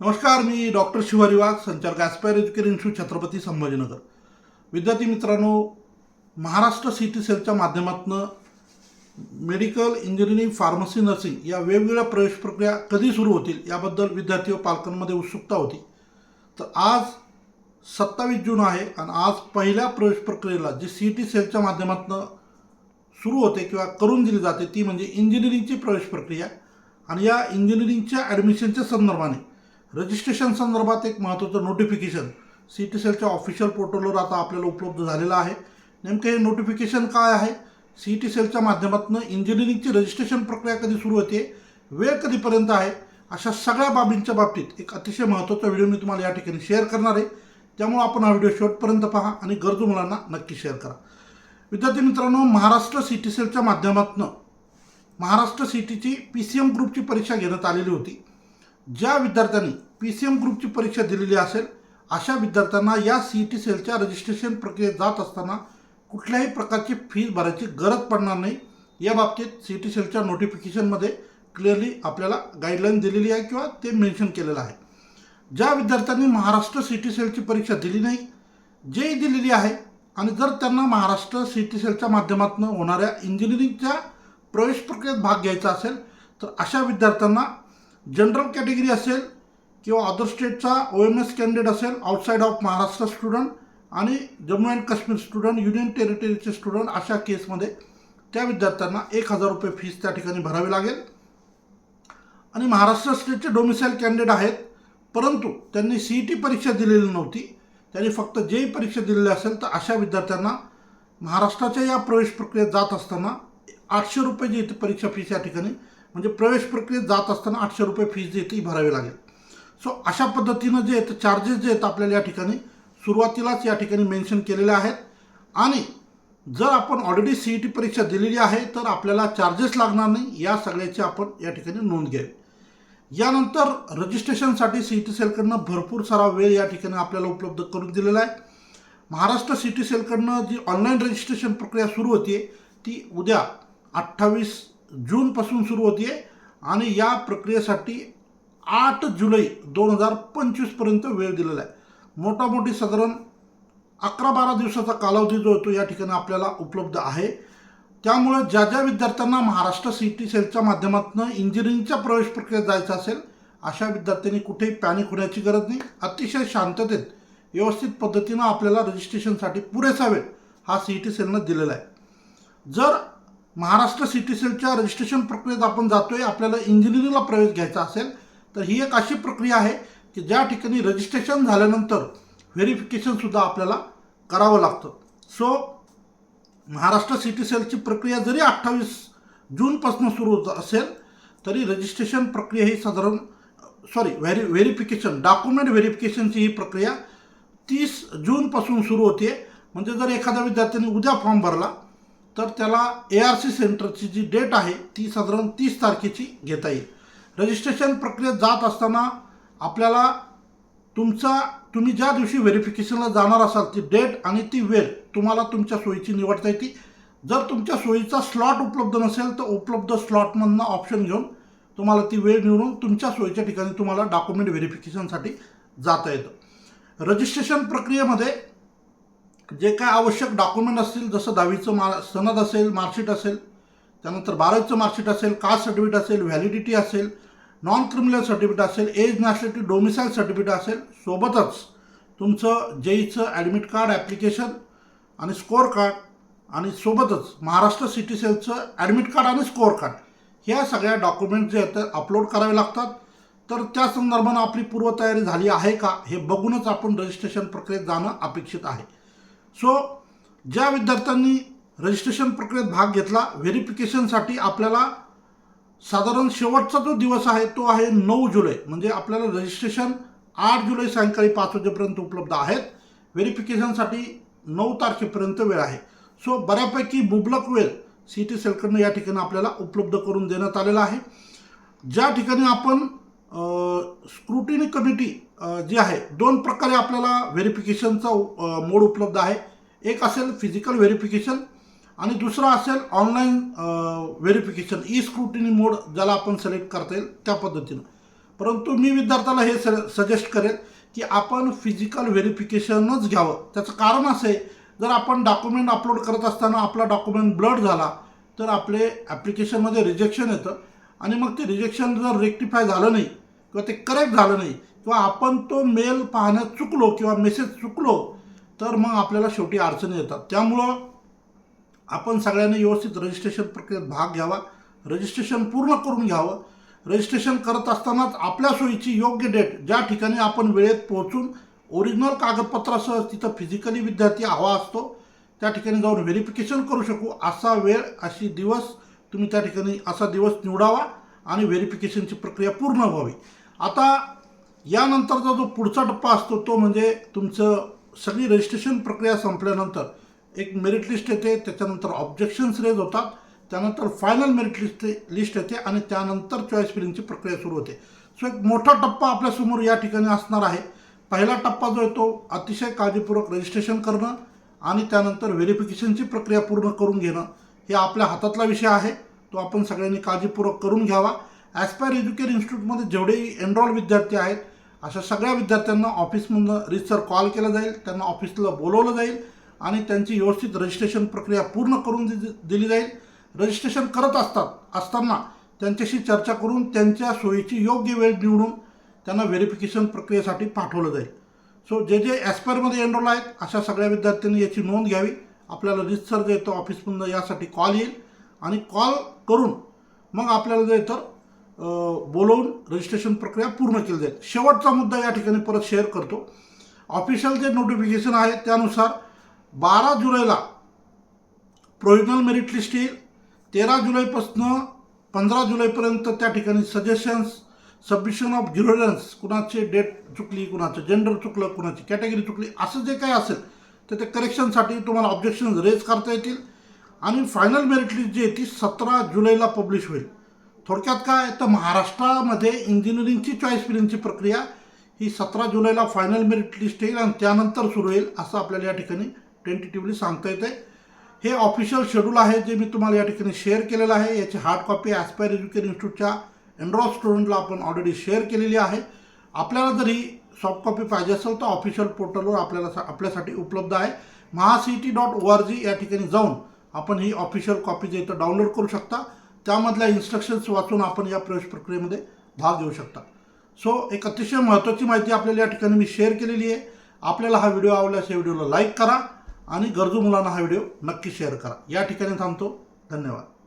नमस्कार मी डॉक्टर शिवारी वाघ संचालक Aspire Education Institute Chhatrapati Sambhajinagar. विद्यार्थी मित्रांनो महाराष्ट्र सिटी सेलच्या माध्यमातून मेडिकल इंजिनिअरिंग फार्मसी नर्सिंग या वेगवेगळ्या प्रवेश प्रक्रिया कधी सुरू होतील याबद्दल विद्यार्थी व पालकांमध्ये उत्सुकता होती. तर आज सत्तावीस जून आहे आणि आज पहिल्या प्रवेश प्रक्रियेला जी सी टी सेलच्या माध्यमातून सुरू होते किंवा करून दिली जाते ती म्हणजे इंजिनिअरिंगची प्रवेश प्रक्रिया. आणि या इंजिनिअरिंगच्या ॲडमिशनच्या संदर्भाने रजिस्ट्रेशन संदर्भात एक महत्त्वाचं नोटिफिकेशन सी टी सेलच्या ऑफिशियल पोर्टलवर आता आपल्याला उपलब्ध झालेलं आहे. नेमकं हे नोटिफिकेशन काय आहे? सी टी सेलच्या माध्यमातून इंजिनिअरिंगची रजिस्ट्रेशन प्रक्रिया कधी सुरू होते? वेळ कधीपर्यंत आहे? अशा सगळ्या बाबींच्या बाबतीत एक अतिशय महत्त्वाचा व्हिडिओ मी तुम्हाला या ठिकाणी शेअर करणार आहे. त्यामुळे आपण हा व्हिडिओ शेवटपर्यंत पहा आणि गरजू मुलांना नक्की शेअर करा. विद्यार्थी मित्रांनो महाराष्ट्र सी टी सेलच्या माध्यमातून महाराष्ट्र सिटीची पी सी एम ग्रुपची परीक्षा घेण्यात आलेली होती. ज्या विद्यार्थ्यांनी पी सी एम ग्रुपची परीक्षा दिलेली असेल अशा विद्यार्थ्यांना या सी टी सेलच्या रजिस्ट्रेशन प्रक्रियेत जात असताना कुठल्याही प्रकारची फीज भरायची गरज पडणार नाही. या बाबतीत सी टी सेलच्या नोटिफिकेशनमध्ये क्लिअरली आपल्याला गाईडलाईन दिलेली आहे किंवा ते मेन्शन केलेलं आहे. ज्या विद्यार्थ्यांनी महाराष्ट्र सी टी सेलची परीक्षा दिली नाही जेही दिलेली आहे आणि जर त्यांना महाराष्ट्र सी टी सेलच्या माध्यमातून होणाऱ्या इंजिनिअरिंगच्या प्रवेश प्रक्रियेत भाग घ्यायचा असेल तर अशा विद्यार्थ्यांना जनरल कॅटेगरी असेल किंवा अदर स्टेटचा ओ एम एस कॅन्डिडेट असेल आउटसाईड ऑफ महाराष्ट्र स्टुडंट आणि Jammu and Kashmir student union टेरिटरीचे student अशा केसमध्ये त्या विद्यार्थ्यांना एक हजार रुपये फीस त्या ठिकाणी भरावी लागेल. आणि महाराष्ट्र स्टेटचे डोमिसाईल कॅन्डिडेट आहेत परंतु त्यांनी सी ई टी परीक्षा दिलेली नव्हती. त्यांनी फक्त जे परीक्षा दिलेली असेल तर अशा विद्यार्थ्यांना महाराष्ट्राच्या या प्रवेश प्रक्रियेत जात असताना आठशे रुपये जी इथे परीक्षा फीस या ठिकाणी म्हणजे प्रवेश प्रक्रियेत जात असताना आठशे रुपये फीज जे ती भरावी लागेल. सो अशा पद्धतीनं जे आहेत चार्जेस जे आहेत आपल्याला या ठिकाणी सुरुवातीलाच या ठिकाणी मेन्शन केलेले आहेत. आणि जर आपण ऑलरेडी सी ई टी परीक्षा दिलेली आहे तर आपल्याला चार्जेस लागणार नाही या सगळ्याची आपण या ठिकाणी नोंद घ्यावी. यानंतर रजिस्ट्रेशनसाठी सी ई टी सेलकडनं भरपूर सारा वेळ या ठिकाणी आपल्याला उपलब्ध करून दिलेला आहे. महाराष्ट्र सी टी सेलकडनं जी ऑनलाईन रजिस्ट्रेशन प्रक्रिया सुरू होती ती उद्या अठ्ठावीस जूनपासून सुरू होते आणि या प्रक्रियेसाठी आठ जुलै दोन हजार पंचवीसपर्यंत वेळ दिलेला आहे. मोठामोठी साधारण अकरा बारा दिवसाचा कालावधी जो होतो या ठिकाणी आपल्याला उपलब्ध आहे. त्यामुळं ज्या ज्या विद्यार्थ्यांना महाराष्ट्र सी टी सेलच्या माध्यमातून इंजिनिअरिंगच्या प्रवेश प्रक्रियेत जायचं असेल अशा विद्यार्थ्यांनी कुठेही पॅनिक होण्याची गरज नाही. अतिशय शांततेत व्यवस्थित पद्धतीनं आपल्याला रजिस्ट्रेशनसाठी पुरेसा वेळ हा सी ई टी सेलनं दिलेला आहे. जर महाराष्ट्र सिटी सेलच्या रजिस्ट्रेशन प्रक्रियेत आपण जातोय. आपल्याला इंजिनिअरिंगला प्रवेश घ्यायचा असेल तर ही एक अशी प्रक्रिया आहे की ज्या ठिकाणी रजिस्ट्रेशन झाल्यानंतर व्हेरिफिकेशनसुद्धा आपल्याला करावं लागतं. सो महाराष्ट्र सिटी सेलची प्रक्रिया जरी अठ्ठावीस जूनपासून सुरू होत असेल तरी रजिस्ट्रेशन प्रक्रिया ही साधारण सॉरी व्हेरी व्हेरिफिकेशन डॉक्युमेंट व्हेरिफिकेशनची ही प्रक्रिया तीस जूनपासून सुरू होते. म्हणजे जर एखाद्या विद्यार्थ्यांनी उद्या फॉर्म भरला तर त्याला ए आर सी सेंटरची जी डेट आहे ती साधारण तीस तारखेची घेता येईल. रजिस्ट्रेशन प्रक्रियेत जात असताना आपल्याला तुमचा तुम्ही ज्या दिवशी व्हेरिफिकेशनला जाणार असाल ती डेट आणि ती वेळ तुम्हाला तुमच्या सोयीची निवडता येते. जर तुमच्या सोयीचा स्लॉट उपलब्ध नसेल तर उपलब्ध स्लॉटमधनं ऑप्शन घेऊन तुम्हाला ती वेळ निवडून तुमच्या सोयीच्या ठिकाणी तुम्हाला डॉक्युमेंट व्हेरिफिकेशनसाठी जाता येतं. रजिस्ट्रेशन प्रक्रियेमध्ये जे काय आवश्यक डॉक्युमेंट असतील जसं दहावीचं मा सनद असेल मार्कशीट असेल त्यानंतर बारावीचं मार्कशीट असेल कास्ट सर्टिफिकेट असेल व्हॅलिडिटी असेल नॉन क्रिमिनल सर्टिफिकेट असेल एज नॅशनॅलिटी डोमिसाईल सर्टिफिकेट असेल सोबतच तुमचं जेईचं ॲडमिट कार्ड ॲप्लिकेशन आणि स्कोअर कार्ड आणि सोबतच महाराष्ट्र सिटी सेलचं ॲडमिट कार्ड आणि स्कोअर कार्ड ह्या सगळ्या डॉक्युमेंट जे आहेत अपलोड करावे लागतात. तर त्या संदर्भानं आपली पूर्वतयारी झाली आहे का हे बघूनच आपण रजिस्ट्रेशन प्रक्रियेत जाणं अपेक्षित आहे. सो ज्या विद्यार्थ्यांनी रजिस्ट्रेशन प्रक्रियेत भाग घेतला व्हेरिफिकेशनसाठी आपल्याला साधारण शेवटचा जो दिवस आहे तो आहे नऊ जुलै. म्हणजे आपल्याला रजिस्ट्रेशन आठ जुलै सायंकाळी पाच वाजेपर्यंत उपलब्ध आहेत. व्हेरिफिकेशनसाठी नऊ तारखेपर्यंत वेळ आहे. सो बऱ्यापैकी मुबलक वेळ सी टी सेलकडनं या ठिकाणी आपल्याला उपलब्ध करून देण्यात आलेला आहे. ज्या ठिकाणी आपण स्क्रुटिनी कमिटी जे आहे दोन प्रकारे आपल्याला व्हेरिफिकेशनचा मोड उपलब्ध आहे. एक असेल फिजिकल व्हेरिफिकेशन आणि दुसरा असेल online verification e scrutiny mode ज्याला आपण सिलेक्ट करता येईल त्या पद्धतीनं. परंतु मी विद्यार्थ्याला हे स सजेस्ट करेल की आपण फिजिकल व्हेरिफिकेशनच घ्यावं. त्याचं कारण असं आहे जर आपण डॉक्युमेंट अपलोड करत असताना आपला डॉक्युमेंट ब्लड झाला तर आपले ॲप्लिकेशनमध्ये रिजेक्शन येतं आणि मग ते रिजेक्शन जर रेक्टिफाय झालं नाही किंवा ते करेक्ट झालं नाही किंवा आपण तो मेल पाहण्यात चुकलो किंवा मेसेज चुकलो तर मग आपल्याला शेवटी अडचणी येतात. त्यामुळं आपण सगळ्यांनी व्यवस्थित रजिस्ट्रेशन प्रक्रियेत भाग घ्यावा रजिस्ट्रेशन पूर्ण करून घ्यावं. रजिस्ट्रेशन करत असतानाच आपल्या सोयीची योग्य डेट ज्या ठिकाणी आपण वेळेत पोहोचून ओरिजिनल कागदपत्रासह तिथं फिजिकली विद्यार्थी हवा असतो त्या ठिकाणी जाऊन व्हेरिफिकेशन करू शकू. असा वेळ अशी दिवस तुम्ही त्या ठिकाणी असा दिवस निवडावा आणि व्हेरिफिकेशनची प्रक्रिया पूर्ण व्हावी. आता यानंतरचा जो पुढचा टप्पा असतो तो म्हणजे तुमचं सगळी रजिस्ट्रेशन प्रक्रिया संपल्यानंतर एक मेरिट लिस्ट येते त्याच्यानंतर ऑब्जेक्शन्स रेज होतात त्यानंतर फायनल मेरिट लिस्ट लिस्ट येते आणि त्यानंतर चॉईस फिलिंगची प्रक्रिया सुरू होते. सो एक मोठा टप्पा आपल्यासमोर या ठिकाणी असणार आहे. पहिला टप्पा जो आहे तो अतिशय काळजीपूर्वक रजिस्ट्रेशन करणं आणि त्यानंतर व्हेरिफिकेशनची प्रक्रिया पूर्ण करून घेणं हे आपल्या हातातला विषय आहे. तो आपण सगळ्यांनी काळजीपूर्वक करून घ्यावा. ॲस्पायर एज्युकेशन इन्स्टिट्यूटमध्ये जेवढेही एनरोल विद्यार्थी आहेत अशा सगळ्या विद्यार्थ्यांना ऑफिसमधनं रितसर कॉल केला जाईल त्यांना ऑफिसला बोलवलं जाईल आणि त्यांची व्यवस्थित रजिस्ट्रेशन प्रक्रिया पूर्ण करून दि दिली जाईल. रजिस्ट्रेशन करत असतात असताना त्यांच्याशी चर्चा करून त्यांच्या सोयीची योग्य वेळ निवडून त्यांना व्हेरिफिकेशन प्रक्रियेसाठी पाठवलं जाईल. सो जे जे ॲस्पायरमध्ये एनरोल आहेत अशा सगळ्या विद्यार्थ्यांनी याची नोंद घ्यावी. आपल्याला रितसर जे येतं ऑफिसमधनं यासाठी कॉल येईल. आणि कॉल करून मग आपल्याला जे तर बोलवून रजिस्ट्रेशन प्रक्रिया पूर्ण केली जाईल. शेवटचा मुद्दा या ठिकाणी परत शेअर करतो. ऑफिशियल जे नोटिफिकेशन आहे त्यानुसार बारा जुलैला प्रोविजनल मेरिट लिस्ट येईल. तेरा जुलैपासनं पंधरा जुलैपर्यंत त्या ठिकाणी सजेशन्स सबमिशन ऑफ ग्युरन्स कुणाची डेट चुकली कुणाचं जेंडर चुकलं कुणाची कॅटेगरी चुकली असं जे काही असेल तर ते करेक्शनसाठी तुम्हाला ऑब्जेक्शन रेज करता येतील. आणि फायनल मेरिट लिस्ट जी आहे ती सतरा जुलैला पब्लिश होईल. थोडक्यात काय तर महाराष्ट्रामध्ये इंजिनिअरिंगची चॉईस फिलिंगची प्रक्रिया ही सतरा जुलैला फायनल मेरिट लिस्ट येईल आणि त्यानंतर सुरू होईल असं आपल्याला या ठिकाणी टेंटेटिव्हली सांगता येते हे ऑफिशियल शेड्यूल आहे जे मी तुम्हाला या ठिकाणी शेअर केलेलं आहे. याची हार्ड कॉपी ॲस्पायर एज्युकेशन इन्स्टिट्यूटच्या एनरॉल स्टुडंटला आपण ऑलरेडी शेअर केलेली आहे. आपल्याला जर ही सॉफ्ट कॉपी पाहिजे असेल तर ऑफिशियल पोर्टलवर आपल्याला आपल्यासाठी उपलब्ध आहे. महासी T dot O R G या ठिकाणी जाऊन आपण ही ऑफिशियल कॉपी जे इथं डाउनलोड करू शकता. त्यामधल्या इन्स्ट्रक्शन्स वाचून आपण या प्रवेश प्रक्रियेमध्ये भाग घेऊ शकता. सो एक अतिशय महत्त्वाची माहिती आपल्याला या ठिकाणी मी शेअर केलेली आहे. आपल्याला हा व्हिडिओ आवडल्यास या व्हिडिओला लाईक करा आणि गरजू मुलांना हा व्हिडिओ नक्की शेअर करा. या ठिकाणी थांबतो. धन्यवाद.